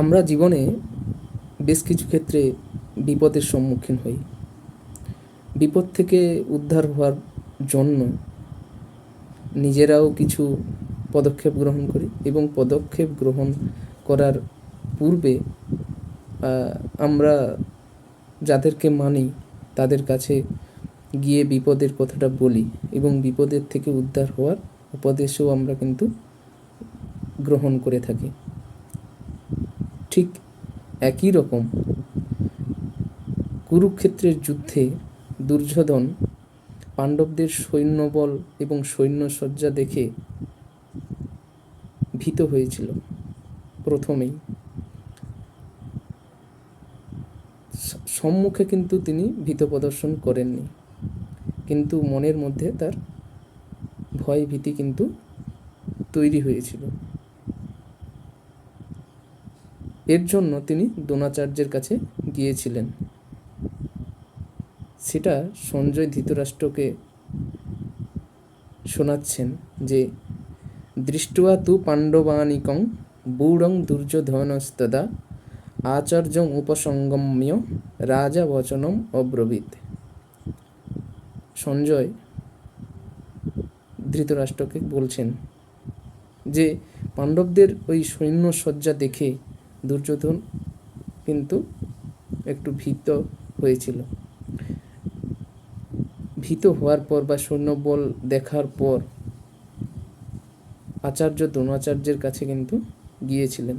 আমরা জীবনে বেশ কিছু ক্ষেত্রে বিপদের সম্মুখীন হই। বিপদ থেকে উদ্ধার হওয়ার জন্য নিজেরাও কিছু পদক্ষেপ গ্রহণ করি এবং পদক্ষেপ গ্রহণ করার পূর্বে আমরা যাদেরকে মানি তাদের কাছে গিয়ে বিপদের কথাটা বলি এবং বিপদের থেকে উদ্ধার হওয়ার উপদেশও আমরা কিন্তু গ্রহণ করে থাকি। ঠিক একই রকম কুরুক্ষেত্রের যুদ্ধে দুর্যোধন পাণ্ডবদের সৈন্যবল এবং সৈন্যসজ্জা দেখে ভীত হয়েছিল প্রথমেই। সম্মুখে কিন্তু তিনি ভীত প্রদর্শন করেননি। কিন্তু মনের মধ্যে তার ভয় ভীতি কিন্তু তৈরি হয়েছিল। এর জন্য তিনি দ্রোণাচার্যের কাছে গিয়েছিলেন। সেটা সঞ্জয় ধৃতরাষ্ট্রকে শোনাচ্ছেন যে দৃষ্ট্বা তু পাণ্ডবানিকং বূঢ়ং দুর্যোধনস্তদা আচার্যং উপসঙ্গম্য রাজা বচনম অব্রবীত। সঞ্জয় ধৃতরাষ্ট্রকে বলছেন যে, পাণ্ডবদের ওই সৈন্য সজ্জা দেখে দুর্যোধন কিন্তু একটু ভীত হয়েছিল। ভীত হওয়ার পর বা সৈন্যবল দেখার পর আচার্য দ্রোণাচার্যের কাছে কিন্তু গিয়েছিলেন।